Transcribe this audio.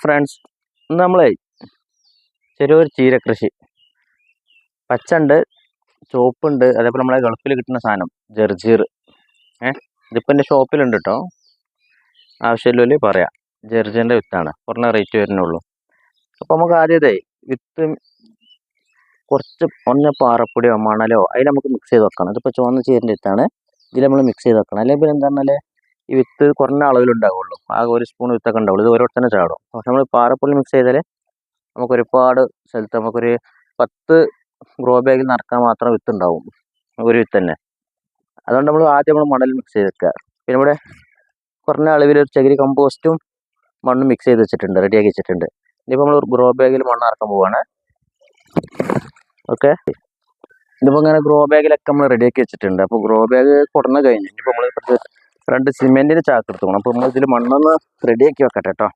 Friends നമ്മളെ ചെറിയൊരു ചീര കൃഷി പച്ചണ്ട് ചുവപ്പുണ്ട് അതേപോലെ നമ്മളെ ഗൾഫിൽ കിട്ടുന്ന സാധനം ജർജീർ. ഏ ഇതിപ്പോൾ എന്റെ ഷോപ്പിലുണ്ട് കേട്ടോ ആവശ്യമില്ലല്ലേ പറയാം. ജർജീറിന്റെ വിത്താണ്. കുറഞ്ഞ റേറ്റ് വരുന്നുള്ളൂ അപ്പോൾ നമുക്ക് ആദ്യത്തെ വിത്ത് കുറച്ച് ഒന്ന് പാറപ്പൊടിയോ മണലോ അതിൽ നമുക്ക് മിക്സ് ചെയ്ത് വെക്കണം. ഇതിപ്പോൾ ചുവന്ന ചീരന്റെ വിത്താണ്. ഇതിൽ നമ്മൾ മിക്സ് ചെയ്ത് വെക്കണം. അല്ലെങ്കിൽ പിന്നെ എന്താ പറഞ്ഞാൽ ഈ വിത്ത് കുറഞ്ഞ അളവിലുണ്ടാവുള്ളൂ. ആകെ ഒരു സ്പൂൺ വിത്തൊക്കെ ഉണ്ടാവുള്ളൂ. ഇത് ഓരോ തന്നെ ചാടും. പക്ഷെ നമ്മൾ പാറപ്പൊടി മിക്സ് ചെയ്താൽ നമുക്ക് ഒരുപാട് സ്ഥലത്ത് നമുക്കൊരു പത്ത് ഗ്രോ ബാഗിൽ നിറക്കാൻ മാത്രം വിത്ത് ഉണ്ടാവും. ഒരു വിത്ത് തന്നെ. അതുകൊണ്ട് നമ്മൾ ആദ്യം നമ്മൾ മണൽ മിക്സ് ചെയ്ത് വെക്കുക. പിന്നെ ഇവിടെ കുറഞ്ഞ അളവിൽ ഒരു ചകിരി കമ്പോസ്റ്റും മണ്ണും മിക്സ് ചെയ്ത് വെച്ചിട്ടുണ്ട്. റെഡിയാക്കി വെച്ചിട്ടുണ്ട്. ഇനിയിപ്പോൾ നമ്മൾ ഗ്രോ ബാഗിൽ മണ്ണ് ഇറക്കാൻ പോവാണ്. ഓക്കെ ഇതിപ്പോൾ ഇങ്ങനെ ഗ്രോ ബാഗിലൊക്കെ നമ്മൾ റെഡിയാക്കി വെച്ചിട്ടുണ്ട്. അപ്പോൾ ഗ്രോ ബാഗ് കൊടുന്ന കഴിഞ്ഞു ഇനിയിപ്പോൾ നമ്മൾ രണ്ട് സിമെന്റിന്റെ ചാക്ക് എടുത്തോണം അപ്പോൾ നമ്മൾ ഇതിൽ മണ്ണൊന്ന് റെഡിയാക്കി വെക്കട്ടെ കേട്ടോ